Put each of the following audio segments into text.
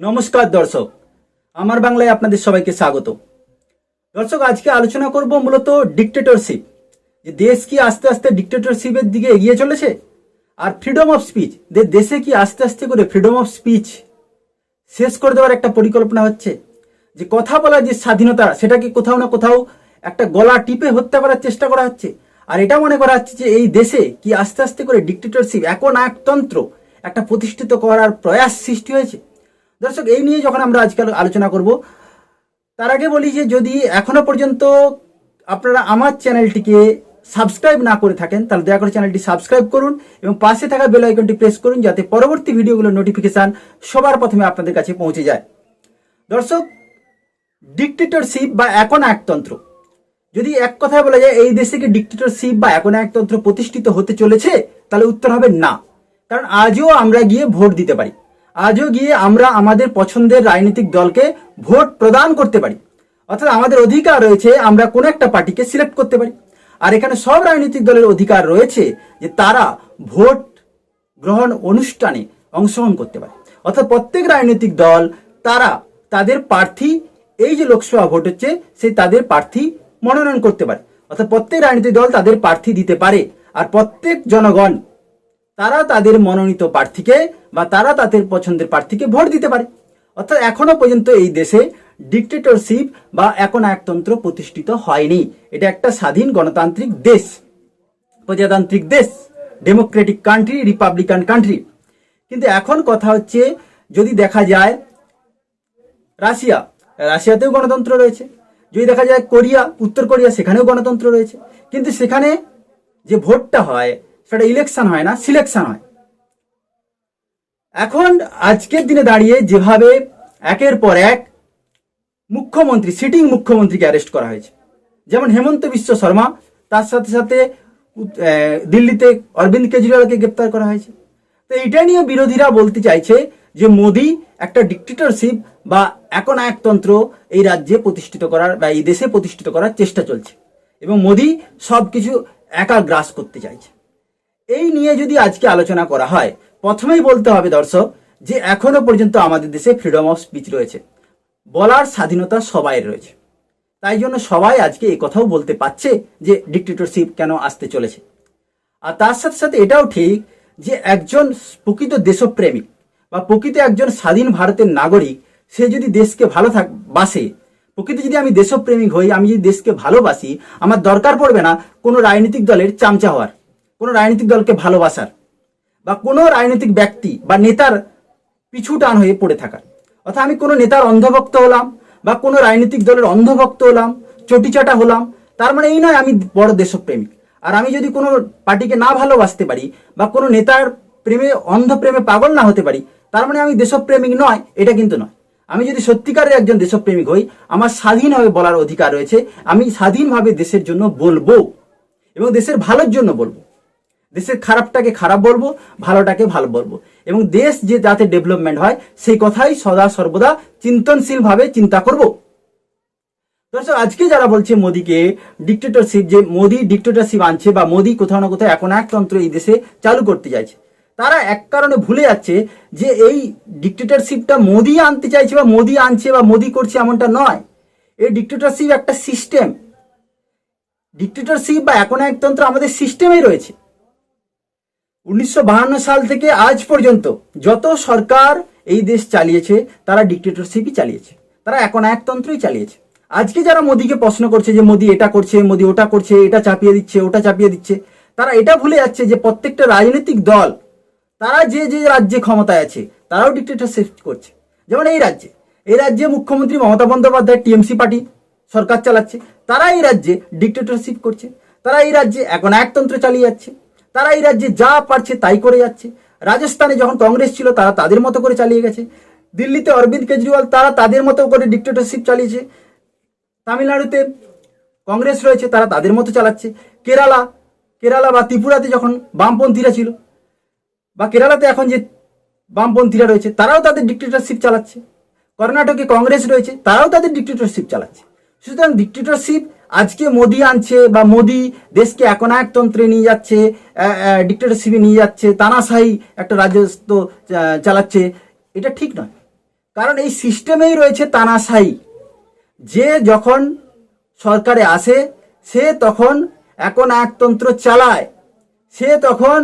নমস্কার দর্শক, আমার বাংলায় আপনাদের সবাইকে স্বাগত। দর্শক, আজকে আলোচনা করব মূলত ডিকটেটরশিপ যে দেশ কি আস্তে আস্তে ডিকটেটরশিপের দিকে এগিয়ে চলেছে, আর ফ্রিডম অফ স্পিচ যে দেশে কি আস্তে আস্তে করে ফ্রিডম অফ স্পিচ শেষ করে দেওয়ার একটা পরিকল্পনা হচ্ছে, যে কথা বলার যে স্বাধীনতা, সেটাকে কোথাও না কোথাও একটা গলা টিপে হত্যা করার চেষ্টা করা হচ্ছে, আর এটা মনে করা হচ্ছে যে এই দেশে কি আস্তে আস্তে করে ডিকটেটরশিপ এখন একতন্ত্র একটা প্রতিষ্ঠিত করার প্রয়াস সৃষ্টি হয়েছে। দর্শক, এই নিয়ে যখন আমরা আজকাল আলোচনা করব, তার আগে বলি যে যদি এখনও পর্যন্ত আপনারা আমার চ্যানেলটিকে সাবস্ক্রাইব না করে থাকেন, তাহলে দয়া করে চ্যানেলটি সাবস্ক্রাইব করুন এবং পাশে থাকা বেল আইকনটি প্রেস করুন যাতে পরবর্তী ভিডিওগুলোর নোটিফিকেশান সবার প্রথমে আপনাদের কাছে পৌঁছে যায়। দর্শক ডিকটেটরশিপ বা এখন একতন্ত্র। যদি এক কথায় বলা যায়, এই দেশে কি ডিকটেটরশিপ বা এখন একতন্ত্র প্রতিষ্ঠিত হতে চলেছে? তাহলে উত্তর হবে না। কারণ আজও আমরা গিয়ে ভোট দিতে পারি। আজও গিয়ে আমরা আমাদের পছন্দের রাজনৈতিক দলকে ভোট প্রদান করতে পারি। অর্থাৎ আমাদের অধিকার রয়েছে, আমরা কোনো একটা পার্টিকে সিলেক্ট করতে পারি। আর এখানে সব রাজনৈতিক দলের অধিকার রয়েছে যে তারা ভোট গ্রহণ অনুষ্ঠানে অংশগ্রহণ করতে পারে। অর্থাৎ প্রত্যেক রাজনৈতিক দল, তারা তাদের প্রার্থী, এই যে লোকসভা ভোট হচ্ছে, সেই তাদের প্রার্থী মনোনয়ন করতে পারে। অর্থাৎ প্রত্যেক রাজনৈতিক দল তাদের প্রার্থী দিতে পারে। আর প্রত্যেক জনগণ তারা তাদের মনোনীত প্রার্থীকে বা তারা তাদের পছন্দের প্রার্থীকে ভোট দিতে পারে। অর্থাৎ এখনও পর্যন্ত এই দেশে ডিকটেটরশিপ বা এখন একতন্ত্র প্রতিষ্ঠিত হয়নি। এটা একটা স্বাধীন গণতান্ত্রিক দেশ, প্রজাতান্ত্রিক দেশ ডেমোক্রেটিক কান্ট্রি রিপাবলিকান কান্ট্রি কিন্তু এখন কথা হচ্ছে, যদি দেখা যায় রাশিয়া, রাশিয়াতেও গণতন্ত্র রয়েছে। যদি দেখা যায় কোরিয়া, উত্তর কোরিয়া, সেখানেও গণতন্ত্র রয়েছে। কিন্তু সেখানে যে ভোটটা হয় সেটা ইলেকশন হয় না সিলেকশন হয়। এখন আজকের দিনে দাঁড়িয়ে যেভাবে একের পর এক মুখ্যমন্ত্রী সিটিং মুখ্যমন্ত্রীকে অ্যারেস্ট করা হয়েছে। যেমন হেমন্ত বিশ্ব শর্মা, তার সাথে সাথে দিল্লিতে অরবিন্দ কেজরিওয়ালকে গ্রেপ্তার করা হয়েছে। তো এটা নিয়ে বিরোধীরা বলতে চাইছে যে মোদি একটা ডিকটেটরশিপ বা এখন একতন্ত্র এই রাজ্যে প্রতিষ্ঠিত করার বা এই দেশে প্রতিষ্ঠিত করার চেষ্টা চলছে। এবং মোদি সব কিছু একা গ্রাস করতে চাইছে। এই নিয়ে যদি আজকে আলোচনা করা হয়, প্রথমেই বলতে হবে দর্শক যে এখনও পর্যন্ত আমাদের দেশে ফ্রিডম অফ স্পিচ রয়েছে। বলার স্বাধীনতা সবাই রয়েছে। তাই জন্য সবাই আজকে এই কথাও বলতে পারছে যে ডিক্টেটরশিপ কেন আসতে চলেছে। আর তার সাথে সাথে এটাও ঠিক যে একজন প্রকৃত দেশপ্রেমিক বা প্রকৃত একজন স্বাধীন ভারতের নাগরিক, সে যদি দেশকে ভালো থাক, বাসে, প্রকৃত যদি আমি দেশপ্রেমিক হই, আমি যদি দেশকে ভালোবাসি, আমার দরকার পড়বে না কোনো রাজনৈতিক দলের চামচা হওয়ার। কোনো রাজনৈতিক দলকে ভালোবাসার বা কোনো রাজনৈতিক ব্যক্তি বা নেতার পিছু টান হয়ে পড়ে থাকার। অর্থাৎ আমি কোনো নেতার অন্ধভক্ত হলাম বা কোনো রাজনৈতিক দলের অন্ধভক্ত হলাম, চটিচাটা হলাম, তার মানে এই নয় আমি বড় দেশপ্রেমিক। আর আমি যদি কোনো পার্টিকে না ভালোবাসতে পারি বা কোনো নেতার প্রেমে অন্ধ প্রেমে পাগল না হতে পারি, তার মানে আমি দেশপ্রেমিক নয়, এটা কিন্তু নয়। আমি যদি সত্যিকারের একজন দেশপ্রেমিক হই, আমার স্বাধীনভাবে বলার অধিকার রয়েছে, আমি স্বাধীনভাবে দেশের জন্য বলব এবং দেশের ভালোর জন্য বলব। দেশের খারাপটাকে খারাপ বলব, ভালোটাকে ভালো বলব। এবং দেশ যে যাতে ডেভেলপমেন্ট হয়, সেই কথাই সদা সর্বদা চিন্তনশীল ভাবে চিন্তা করব। দর্শক, আজকে যারা বলছে মোদিকে ডিক্টেটরশিপ যে মোদি ডিক্টেটরশিপ আনছে বা মোদি কোথাও না কোথাও এখন একতন্ত্র এই দেশে চালু করতে চাইছে, তারা এক কারণে ভুলে যাচ্ছে যে এই ডিক্টেটরশিপটা মোদি আনতে চাইছে বা মোদি আনছে বা মোদি করছে এমনটা নয়। এই ডিক্টেটরশিপ একটা সিস্টেম ডিক্টেটরশিপ বা এখন একতন্ত্র আমাদের সিস্টেমেই রয়েছে। উনিশশো সাল থেকে আজ পর্যন্ত যত সরকার এই দেশ চালিয়েছে, তারা ডিক্টেটরশিপই চালিয়েছে। তারা এখন একতন্ত্রই চালিয়েছে। আজকে যারা মোদীকে প্রশ্ন করছে যে মোদী এটা করছে, মোদি ওটা করছে, এটা চাপিয়ে দিচ্ছে, ওটা চাপিয়ে দিচ্ছে, তারা এটা ভুলে যাচ্ছে যে প্রত্যেকটা রাজনৈতিক দল, তারা যে যে রাজ্যে ক্ষমতায় আছে, তারাও ডিক্টেটরশিপ করছে। যেমন এই রাজ্যে। এই রাজ্যে মুখ্যমন্ত্রী মমতা বন্দ্যোপাধ্যায়, টিএমসি পার্টি, সরকার চালাচ্ছে। তারা এই রাজ্যে ডিক্টেটরশিপ করছে। তারা এই রাজ্যে এখন একতন্ত্র চালিয়ে যাচ্ছে। তারা এই রাজ্যে যা পারছে তাই করে যাচ্ছে। রাজস্থানে যখন কংগ্রেস ছিল, তারা তাদের মতো করে চালিয়ে গেছে। দিল্লিতে অরবিন্দ কেজরিওয়াল, তারা তাদের মতো করে ডিক্টেটরশিপ চালিয়েছে। তামিলনাড়ুতে কংগ্রেস রয়েছে, তারা তাদের মতো চালাচ্ছে। কেরালা কেরালা বা ত্রিপুরাতে যখন বামপন্থীরা ছিল, বা কেরালাতে এখন যে বামপন্থীরা রয়েছে, তারাও তাদের ডিক্টেটরশিপ চালাচ্ছে। কর্ণাটকে কংগ্রেস রয়েছে, তারাও তাদের ডিক্টেটরশিপ চালাচ্ছে। সুতরাং ডিক্টেটরশিপ আজকে মোদি আনছে বা মোদি দেশকে এখন একতন্ত্রে নিয়ে যাচ্ছে ডিক্টেটরশিপে নিয়ে যাচ্ছে, তানাশাহি একটা রাজস্ব চালাচ্ছে, এটা ঠিক নয়। কারণ এই সিস্টেমেই রয়েছে তানাশাই যে যখন সরকারে আসে, সে তখন এখন একতন্ত্র চালায়। সে তখন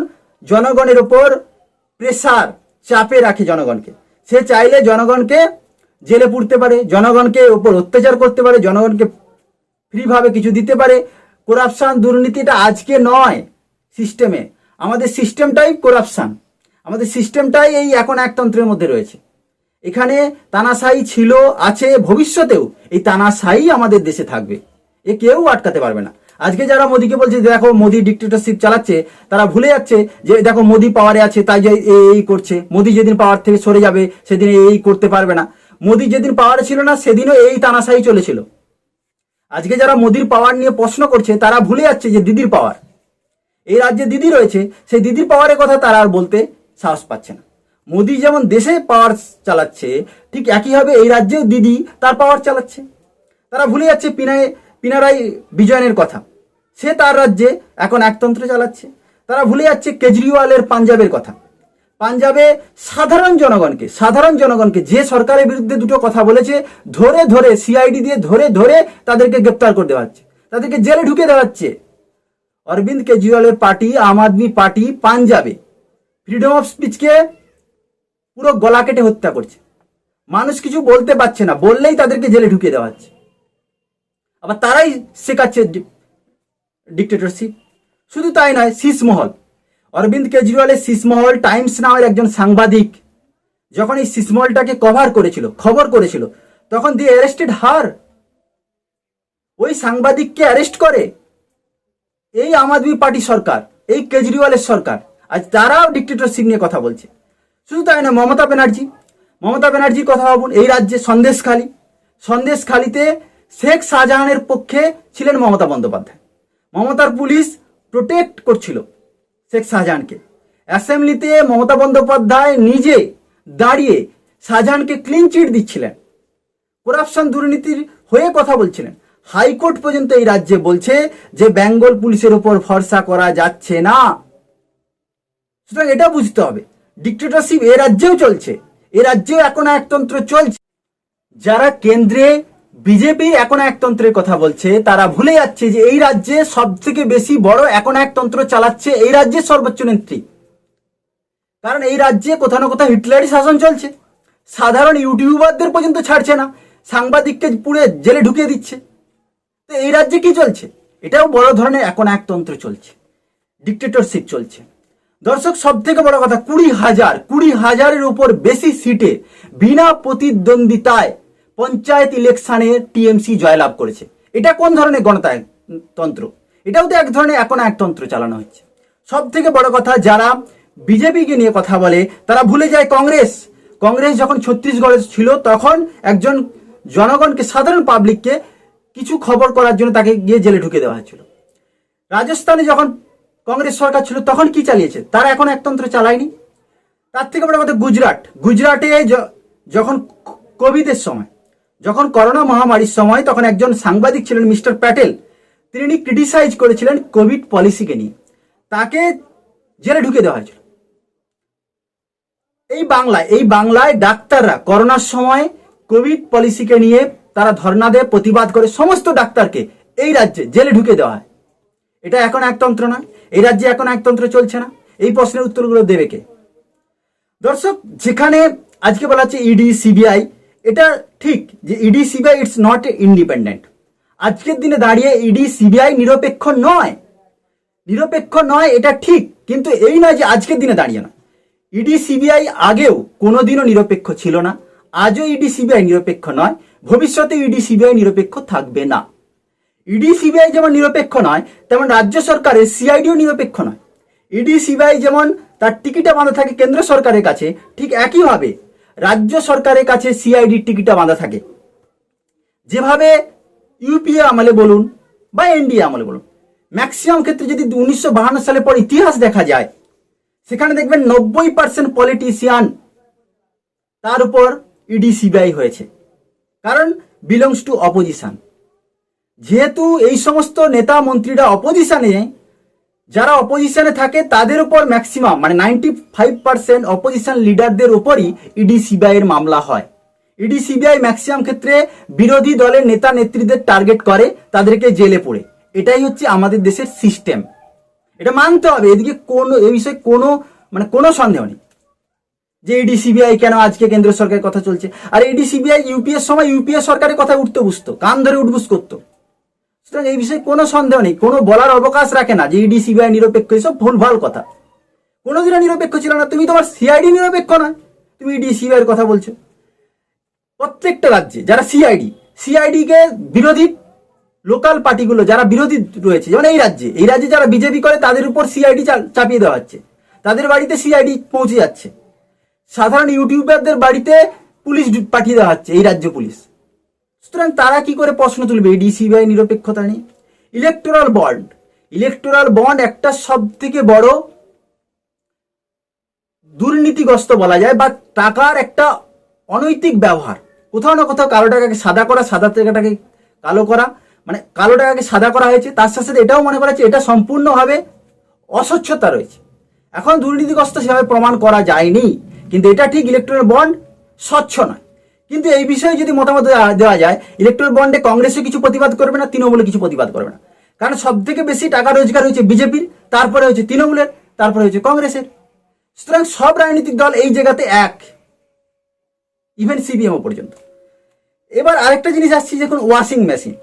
জনগণের ওপর প্রেসার চাপে রাখে জনগণকে। সে চাইলে জনগণকে জেলে পুড়তে পারে, জনগণকে ওপর অত্যাচার করতে পারে, জনগণকে ফ্রিভাবে কিছু দিতে পারে। করাপশন দুর্নীতিটা আজকে নয় সিস্টেমে আমাদের সিস্টেমটাই করাপশন। আমাদের সিস্টেমটাই এই এখন একতন্ত্রের মধ্যে রয়েছে। এখানে তানাশাই ছিল, আছে ভবিষ্যতেও এই তানাশাই আমাদের দেশে থাকবে। এ কেউ আটকাতে পারবে না। আজকে যারা মোদিকে বলছে দেখো মোদি ডিক্টেটরশিপ চালাচ্ছে, তারা ভুলে যাচ্ছে যে দেখো মোদি পাওয়ারে আছে, তাই যে এই করছে। মোদি যেদিন পাওয়ার থেকে সরে যাবে, সেদিন এই করতে পারবে না। মোদি যেদিন পাওয়ারে ছিল না, সেদিনও এই তানাশাই চলেছিল। আজকে যারা মোদির পাওয়ার নিয়ে প্রশ্ন করছে, তারা ভুলে যাচ্ছে যে দিদির পাওয়ার এই রাজ্যে দিদি রয়েছে, সেই দিদির পাওয়ারের কথা তারা আর বলতে সাহস পাচ্ছে না। মোদি যেমন দেশে পাওয়ার চালাচ্ছে, ঠিক একইভাবে এই রাজ্যেও দিদি তার পাওয়ার চালাচ্ছে। তারা ভুলে যাচ্ছে পিনায় পিনারাই বিজয়নের কথা। সে তার রাজ্যে এখন একতন্ত্র চালাচ্ছে। তারা ভুলে যাচ্ছে কেজরিওয়ালের পাঞ্জাবের কথা। পাঞ্জাবে সাধারণ জনগণকে সাধারণ জনগণকে যে সরকারের বিরুদ্ধে দুটো কথা বলেছে, ধরে ধরে সিআইডি দিয়ে ধরে ধরে তাদেরকে গ্রেপ্তার করে দেওয়া হচ্ছে। তাদেরকে জেলে ঢুকে দেওয়া হচ্ছে। অরবিন্দ কেজরিওয়ালের পার্টি, আম আদমি পার্টি পাঞ্জাবে। ফ্রিডম অফ স্পিচকে পুরো গলা কেটে হত্যা করছে। মানুষ কিছু বলতে পারছে না, বললেই তাদেরকে জেলে ঢুকিয়ে দেওয়া হচ্ছে। আবার তারাই শেখাচ্ছে ডিক্টেটরশিপ শুধু তাই নয় শীষমহল অরবিন্দ কেজরিওয়ালের শীষমহল টাইমস নামের একজন সাংবাদিক যখন এই শীষমহলটাকে কভার করেছিল, খবর করেছিল, তখন দি অ্যারেস্টেড হার ওই সাংবাদিককে অ্যারেস্ট করে এই আম আদমি পার্টি সরকার, এই কেজরিওয়ালের সরকার। আজ তারাও ডিক্টেটরশিপ নিয়ে কথা বলছে। শুধু তাই না মমতা ব্যানার্জি, মমতা ব্যানার্জির কথা ভাবুন, এই রাজ্যে সন্দেশখালী, সন্দেশখালীতে শেখ শাহজাহানের পক্ষে ছিলেন মমতা বন্দ্যোপাধ্যায়। মমতার পুলিশ প্রোটেক্ট করছিল। শেখ শাহজাহানকে। অ্যাসেম্বলিতে মমতা বন্দ্যোপাধ্যায় নিজে দাঁড়িয়ে শাহজাহানকে ক্লিন চিট দিচ্ছিলেন। করাপশন দুর্নীতির হয়ে কথা বলছিলেন। হাইকোর্ট পর্যন্ত এই রাজ্যে বলছে যে বেঙ্গল পুলিশের উপর ভরসা করা যাচ্ছে না। সুতরাং এটা বুঝতে হবে। ডিক্টেটরশিপ এ রাজ্যেও চলছে। এ রাজ্যেও এখন একতন্ত্র চলছে। যারা কেন্দ্রে বিজেপির এখন একতন্ত্রের কথা বলছে। তারা ভুলে যাচ্ছে যে এই রাজ্যে সব থেকে বেশি বড় এখন একতন্ত্র চালাচ্ছে এই রাজ্যের সর্বোচ্চ নেত্রী। কারণ এই রাজ্যে কোথাও না কোথাও হিটলারি শাসন চলছে। সাধারণ ইউটিউবারদের পর্যন্ত ছাড়ছে না। সাংবাদিককে পুড়ে জেলে ঢুকিয়ে দিচ্ছে। তো এই রাজ্যে কি চলছে? এটাও বড় ধরনের এখন একতন্ত্র চলছে। ডিক্টেটরশিপ চলছে। দর্শক সব থেকে বড় কথা, কুড়ি হাজার, কুড়ি হাজারের উপর বেশি সিটে বিনা প্রতিদ্বন্দ্বিতায় পঞ্চায়েত ইলেকশনে টিএমসি জয়লাভ করেছে। এটা কোন ধরনের গণতন্ত্র? এটাও তো এক ধরনের এখন একতন্ত্র চালানো হচ্ছে। সব থেকে বড় কথা, যারা বিজেপিকে নিয়ে কথা বলে, তারা ভুলে যায় কংগ্রেস। কংগ্রেস যখন ছত্তিশগড়ে ছিল, তখন একজন জনগণকে, সাধারণ পাবলিককে কিছু খবর করার জন্য তাকে গিয়ে জেলে ঢুকে দেওয়া হয়েছিল। রাজস্থানে যখন কংগ্রেস সরকার ছিল, তখন কি চালিয়েছে? তারা এখন একতন্ত্র চালায়নি। তার থেকে বড় কথা, গুজরাট। গুজরাটে যখন কোভিডের সময় যখন করোনা মহামারীর সময় তখন একজন সাংবাদিক ছিলেন মিস্টার প্যাটেল। তিনি ক্রিটিসাইজ করেছিলেন কোভিড পলিসিকে নিয়ে। তাকে জেলে ঢুকে দেওয়া হয়েছিল। এই বাংলায় এই বাংলায় ডাক্তাররা করোনার সময় কোভিড পলিসিকে নিয়ে তারা ধর্ণা দেয়, প্রতিবাদ করে, সমস্ত ডাক্তারকে এই রাজ্যে জেলে ঢুকে দেওয়া হয়। এটা এখন একতন্ত্র নয়, এই রাজ্যে এখন একতন্ত্র চলছে না। এই প্রশ্নের উত্তরগুলো দেবে কে? দর্শক, যেখানে আজকে বলা হচ্ছে ইডি সিবিআই এটা ঠিক যে ED CBI it's not a independent আজকের দিনে দাঁড়িয়ে ইডি সিবিআই নিরপেক্ষ নয়। নিরপেক্ষ নয়, এটা ঠিক, কিন্তু এই নয় যে আজকের দিনে দাঁড়িয়ে না ইডি সিবিআই আগেও কোনোদিনও নিরপেক্ষ ছিল না। আজও ইডি সিবিআই নিরপেক্ষ নয়। ভবিষ্যতে ইডি সিবিআই নিরপেক্ষ থাকবে না। ইডি সিবিআই যেমন নিরপেক্ষ নয়, তেমন রাজ্য সরকারের সিআইডিও নিরপেক্ষ নয়। ইডি সিবিআই যেমন তার টিকিটে বাঁধা থাকে কেন্দ্র সরকারের কাছে, ঠিক একইভাবে রাজ্য সরকারের কাছে সিআইডির টিকিটটা বাঁধা থাকে। যেভাবে ইউপিএ আমলে বলুন বা এনডিএ আমলে বলুন ম্যাক্সিমাম ক্ষেত্রে যদি উনিশশো সালের পর ইতিহাস দেখা যায়, সেখানে দেখবেন নব্বই পার্সেন্ট পলিটিশিয়ান তার উপর ইডি সিবিআই হয়েছে। কারণ বিলংস টু অপোজিশন যেহেতু এই সমস্ত নেতা মন্ত্রীরা অপোজিশনে যারা অপোজিশনে থাকে, তাদের উপর ম্যাক্সিমাম মানে নাইনটি ফাইভ পার্সেন্ট অপোজিশন লিডারদের উপরই ইডি সিবিআই এর মামলা হয়। ইডি সিবিআই ম্যাক্সিমাম ক্ষেত্রে বিরোধী দলের নেতা নেত্রীদের টার্গেট করে, তাদেরকে জেলে পড়ে এটাই হচ্ছে আমাদের দেশের সিস্টেম এটা মানতে হবে, এদিকে কোনো, এ বিষয়ে কোনো মানে কোনো সন্দেহ নেই। যে ইডি সিবিআই কেন আজকে কেন্দ্র সরকারের কথা চলছে? আর ইডি সিবিআই ইউপিএর সময় ইউপিএ সরকারের কথা উঠতে বুঝতো, কান ধরে উঠবুস করতো। সুতরাং এই বিষয়ে কোনো সন্দেহ নেই। কোনো বলার অবকাশ রাখে না। যে ইডি সিবিআই নিরপেক্ষ, এসব ভুলভাল কথা। কোনোদিনও নিরপেক্ষ ছিল না। তুমি তোমার সিআইডি নিরপেক্ষ না। তুমি ইডি সিবিআই এর কথা বলছো। প্রত্যেকটা রাজ্যে যারা সিআইডি সিআইডি কে বিরোধী লোকাল পার্টিগুলো যারা বিরোধী রয়েছে, যেমন এই রাজ্যে এই রাজ্যে যারা বিজেপি করে, তাদের উপর সিআইডি চাপিয়ে দেওয়া হচ্ছে। তাদের বাড়িতে সিআইডি পৌঁছে যাচ্ছে। সাধারণ ইউটিউবারদের বাড়িতে পুলিশ পাঠিয়ে দেওয়া হচ্ছে, এই রাজ্য পুলিশ। সুতরাং তারা কি করে প্রশ্ন তুলবে? ডিসিবিআই নিরপেক্ষতা নিয়ে। ইলেকটোরাল বন্ড ইলেকটোরাল বন্ড একটা সব থেকে বড় দুর্নীতিগ্রস্ত বলা যায় বা টাকার একটা অনৈতিক ব্যবহার। কোথাও না কোথাও কালো টাকাকে সাদা করা, সাদা টাকাটাকে কালো করা মানে কালো টাকাকে সাদা করা হয়েছে, তার সাথে এটাও মনে করা হচ্ছে এটা সম্পূর্ণভাবে অস্বচ্ছতা রয়েছে। এখন দুর্নীতিগ্রস্ত সেভাবে প্রমাণ করা যায়নি, কিন্তু এটা ঠিক ইলেকট্রনিক বন্ড স্বচ্ছ নয়। কিন্তু এই বিষয়ে যদি মতামত দেওয়া- যায় ইলেকট্রনিক বন্ডে কংগ্রেসও কিছু প্রতিবাদ করবে না তৃণমূলে কিছু প্রতিবাদ করবে না। কারণ সব থেকে বেশি টাকা রোজগার হয়েছে বিজেপির, তারপরে হচ্ছে তৃণমূলের, তারপরে হচ্ছে কংগ্রেসের। সুতরাং সব রাজনৈতিক দল এই জায়গাতে এক ইভেন সিপিএমও পর্যন্ত। এবার আরেকটা জিনিস আসছে যখন ওয়াশিং মেশিন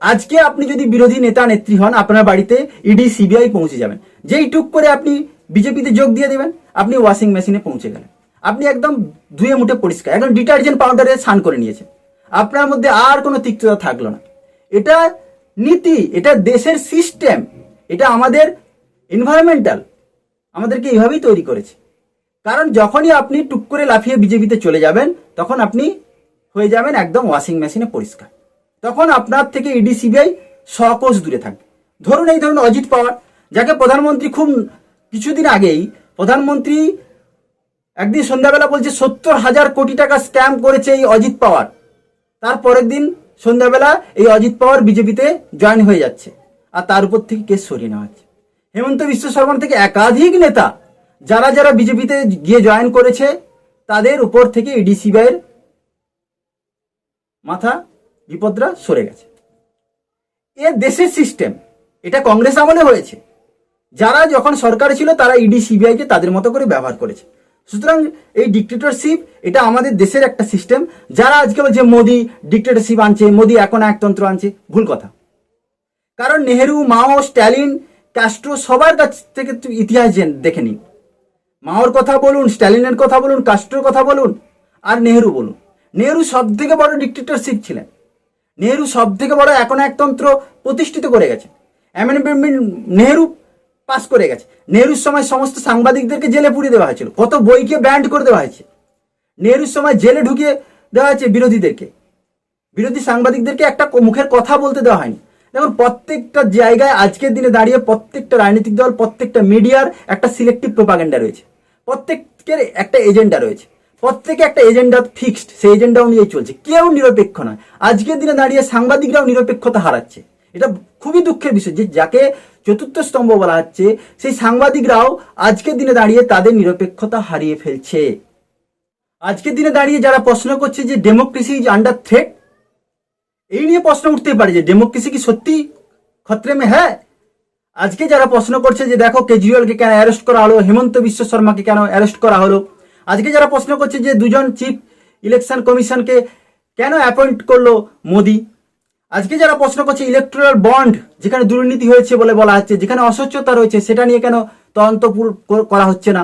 আজকে আপনি যদি বিরোধী নেতা, নেত্রী হন, আপনার বাড়িতে ইডি সিবিআই পৌঁছে যাবেন। যেই টুক করে আপনি বিজেপিতে যোগ দিয়ে দেবেন, আপনি ওয়াশিং মেশিনে পৌঁছে গেলেন। আপনি একদম ধুয়ে মুঠে পরিষ্কার, একদম ডিটারজেন্ট পাউডারে স্নান করে নিয়েছেন। আপনার মধ্যে আর কোনো তিক্ততা থাকল না। এটা নীতি, এটা দেশের সিস্টেম এটা আমাদের এনভায়রনমেন্টাল আমাদেরকে এইভাবেই তৈরি করেছে। কারণ যখনই আপনি টুক করে লাফিয়ে বিজেপিতে চলে যাবেন, তখন আপনি হয়ে যাবেন একদম ওয়াশিং মেশিনে পরিষ্কার। তখন আপনার থেকে ইডি সিবিআই সকোষ দূরে থাকবে। ধরুন এই ধরুন অজিত পাওয়ার, যাকে প্রধানমন্ত্রী খুব কিছুদিন আগেই প্রধানমন্ত্রী একদিন সন্ধ্যাবেলা বলছে, সত্তর হাজার কোটি টাকা স্ক্যাম করেছে এই অজিত পাওয়ার। তার পরের দিন সন্ধ্যাবেলা এই অজিত পাওয়ার বিজেপিতে জয়েন হয়ে যাচ্ছে। আর তার উপর থেকে কেস সরিয়ে নেওয়া হচ্ছে। হেমন্ত বিশ্ব শর্মা থেকে একাধিক নেতা, যারা যারা বিজেপিতে গিয়ে জয়েন করেছে, তাদের উপর থেকে ইডি সিবিআইয়ের মাথা বিপদরা সরে গেছে। এ দেশের সিস্টেম এটা কংগ্রেস আমলে হয়েছে। যারা যখন সরকার ছিল, তারা ইডি সিবিআই কে তাদের মতো করে ব্যবহার করেছে। সুতরাং এই ডিক্টেটরশিপ এটা আমাদের দেশের একটা সিস্টেম যারা আজকে বলছে মোদি ডিক্টেটরশিপ আনছে, মোদি এখন একতন্ত্র আনছে, ভুল কথা। কারণ নেহেরু, মাও, স্ট্যালিন, ক্যাস্ট্রো সবার কাছ থেকে ইতিহাস দেখে নিন। মাওর কথা বলুন, স্ট্যালিনের কথা বলুন কাস্ট্রোর কথা বলুন, আর নেহেরু বলুন। নেহেরু সব থেকে বড় ডিক্টেটরশিপ ছিলেন। নেহেরু সব থেকে বড় এখন একতন্ত্র প্রতিষ্ঠিত করে গেছে অ্যামেন্ডমেন্ট নেহেরু পাস করে গেছে। নেহেরুর সময় সমস্ত সাংবাদিকদেরকে জেলে পুড়িয়ে দেওয়া হয়েছিল। কত বইকে ব্যান্ড করে দেওয়া হয়েছে। নেহেরুর সময় জেলে ঢুকিয়ে দেওয়া হয়েছে বিরোধীদেরকে। বিরোধী সাংবাদিকদেরকে একটা মুখের কথা বলতে দেওয়া হয়নি। দেখুন, প্রত্যেকটা জায়গায় আজকের দিনে দাঁড়িয়ে প্রত্যেকটা রাজনৈতিক দল, প্রত্যেকটা মিডিয়ার একটা সিলেক্টিভ প্রোপাগেন্ডা রয়েছে। প্রত্যেকের একটা এজেন্ডা রয়েছে। প্রত্যেকে একটা এজেন্ডা ফিক্সড সেই এজেন্ডা অনুযায়ী চলছে। কেউ নিরপেক্ষ নয়। আজকের দিনে দাঁড়িয়ে সাংবাদিকরাও নিরপেক্ষতা হারাচ্ছে। এটা খুবই দুঃখের বিষয় যে যাকে চতুর্থ স্তম্ভ বলা হচ্ছে, সেই সাংবাদিকরাও আজকের দিনে দাঁড়িয়ে তাদের নিরপেক্ষতা হারিয়ে ফেলছে। আজকের দিনে দাঁড়িয়ে যারা প্রশ্ন করছে যে ডেমোক্রেসি ইজ আন্ডার থ্রেট এই নিয়ে প্রশ্ন উঠতে পারে যে ডেমোক্রেসি কি সত্যি খতরে মে হ্যাঁ আজকে যারা প্রশ্ন করছে যে দেখো কেজরিওয়ালকে কেন অ্যারেস্ট করা হলো, হেমন্ত বিশ্ব শর্মাকে কেন অ্যারেস্ট করা হলো, আজকে যারা প্রশ্ন করছে যে দুজন চিফ ইলেকশন কমিশনকে কেন অ্যাপয়েন্ট করল মোদি আজকে যারা প্রশ্ন করছে ইলেকট্রাল বন্ড যেখানে দুর্নীতি হয়েছে বলে বলা হচ্ছে, যেখানে অস্বচ্ছতা রয়েছে, সেটা নিয়ে কেন তদন্ত করা হচ্ছে না?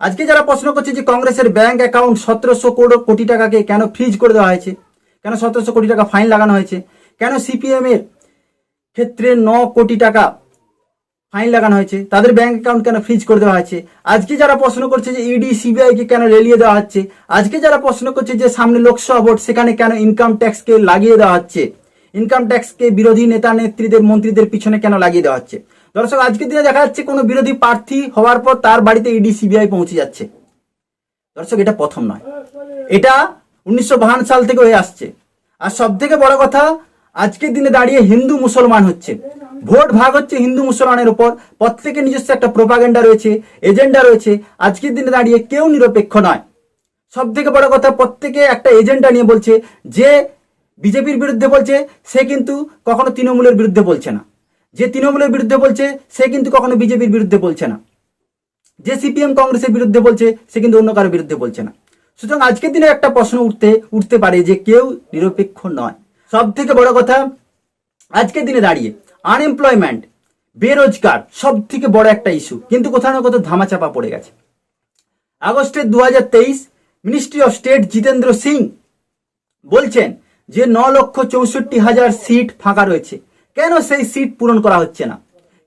আজকে যারা প্রশ্ন করছে যে কংগ্রেসের ব্যাংক অ্যাকাউন্ট সতেরোশো কোটি টাকাকে কেন ফ্রিজ করে দেওয়া হয়েছে? কেন সতেরোশো কোটি টাকা ফাইন লাগানো হয়েছে? কেন সিপিএম এর ক্ষেত্রে ন কোটি টাকা ফাইন লাগানো হয়েছে? তাদের ব্যাংক অ্যাকাউন্ট কেন ফ্রিজ করে দেওয়া হয়েছে? আজকে যারা প্রশ্ন করছে যে ইডি সিবিআই কে কেন রেলিয়ে দেওয়া হচ্ছে? আজকে যারা প্রশ্ন করছে যে সামনে লোকসভা ভোট, সেখানে কেন ইনকাম ট্যাক্সকে লাগিয়ে দেওয়া হচ্ছে? ইনকাম ট্যাক্সকে বিরোধী নেতা নেত্রীদের মন্ত্রীদের পিছনে কেন লাগিয়ে দেওয়া হচ্ছে? দর্শক, আজকের দিনে দেখা যাচ্ছে কোনো বিরোধী প্রার্থী হওয়ার পর তার বাড়িতে ইডি সিবিআই পৌঁছে যাচ্ছে। দর্শক, এটা প্রথম নয়। এটা উনিশশো সাল থেকে হয়ে আসছে। আর সব থেকে বড় কথা, আজকের দিনে দাঁড়িয়ে হিন্দু মুসলমান হচ্ছে। ভোট ভাগ হচ্ছে হিন্দু মুসলমানের উপর। প্রত্যেকের নিজস্ব একটা প্রোপাগেন্ডা রয়েছে এজেন্ডা রয়েছে। আজকের দিনে দাঁড়িয়ে কেউ নিরপেক্ষ নয়। সব থেকে বড় কথা, প্রত্যেকে একটা এজেন্ডা নিয়ে বলছে যে বিজেপির বিরুদ্ধে বলছে, সে কিন্তু কখনো তৃণমূলের বিরুদ্ধে বলছে না। যে তৃণমূলের বিরুদ্ধে বলছে, সে কিন্তু কখনো বিজেপির বিরুদ্ধে বলছে না। যে সিপিএম কংগ্রেসের বিরুদ্ধে বলছে, সে কিন্তু অন্য কারোর বিরুদ্ধে বলছে না। সুতরাং আজকের দিনে একটা প্রশ্ন উঠতে উঠতে পারে যে কেউ নিরপেক্ষ নয়। সব থেকে বড় কথা, আজকের দিনে দাঁড়িয়ে আনএমপ্লয়মেন্ট বেরোজগার সব থেকে বড় একটা ইস্যু কিন্তু কোথাও না কোথাও ধামাচাপা পড়ে গেছে। আগস্টের দু হাজার তেইশ ministry of state Jitendra Singh বলছেন যে ন লক্ষ চৌষট্টি হাজার সিট ফাঁকা রয়েছে। কেন সেই সিট পূরণ করা হচ্ছে না?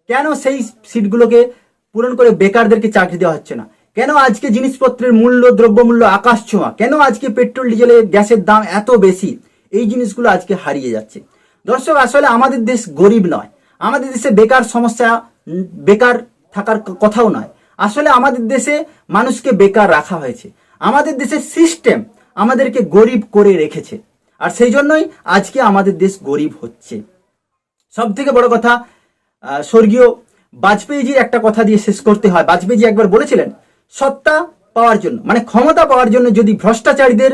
কেন সেই সিটগুলোকে পূরণ করে বেকারদেরকে চাকরি দেওয়া হচ্ছে না? কেন আজকে জিনিসপত্রের মূল্য, দ্রব্যমূল্য আকাশ ছোঁয়া? কেন আজকে পেট্রোল, ডিজেলের গ্যাসের দাম এত বেশি? এই জিনিসগুলো আজকে হারিয়ে যাচ্ছে। দর্শক, আসলে আমাদের দেশ গরিব নয়। আমাদের দেশে বেকার সমস্যা, বেকার থাকার কথাও নয়। আসলে আমাদের দেশে মানুষকে বেকার রাখা হয়েছে। আমাদের দেশের সিস্টেম আমাদেরকে গরিব করে রেখেছে। আর সেই জন্যই আজকে আমাদের দেশ গরিব হচ্ছে। সব থেকে বড় কথা স্বর্গীয় বাজপেয়ীজির একটা কথা দিয়ে শেষ করতে হয়। বাজপেয়ীজি একবার বলেছিলেন, সত্তা পাওয়ার জন্য মানে ক্ষমতা পাওয়ার জন্য যদি ভ্রষ্টাচারীদের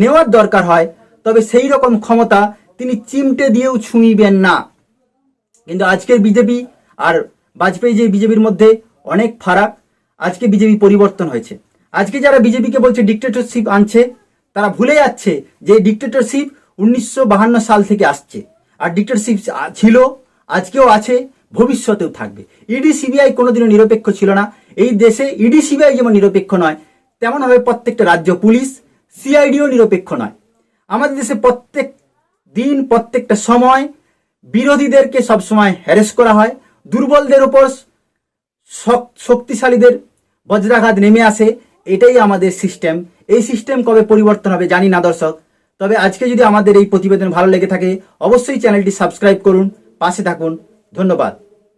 নেওয়ার দরকার হয়, তবে সেই রকম ক্ষমতা তিনি চিমটে দিয়েও ছুঁইবেন না। কিন্তু আজকের বিজেপি আর বাজপেয়ীজির বিজেপির মধ্যে অনেক ফারাক। আজকে বিজেপি পরিবর্তন হয়েছে। আজকে যারা বিজেপিকে বলছে ডিক্টেটরশিপ আনছে তারা ভুলে যাচ্ছে যে ডিক্টেটরশিপ উনিশশো সাল থেকে আসছে। আর ডিক্টেটরশিপ ছিল, আজকেও আছে, ভবিষ্যতেও থাকবে। ইডি, সিবিআই কোনোদিনও নিরপেক্ষ ছিল না। এই দেশে ইডি, সিবিআই যেমন নিরপেক্ষ নয়, তেমনভাবে প্রত্যেকটা রাজ্য পুলিশ, সিআইডিও নিরপেক্ষ নয়। আমাদের দেশে প্রত্যেক দিন, প্রত্যেকটা সময় বিরোধীদেরকে সবসময় হ্যারেস করা হয়। দুর্বলদের ওপর শক- শক্তিশালীদের বজ্রাঘাত নেমে আসে। এটাই আমাদের সিস্টেম এই সিস্টেম কবে পরিবর্তন হবে জানি না দর্শক। তবে আজকে যদি আমাদের এই প্রতিবেদন ভালো লেগে থাকে, অবশ্যই চ্যানেলটি সাবস্ক্রাইব করুন, পাশে থাকুন। ধন্যবাদ।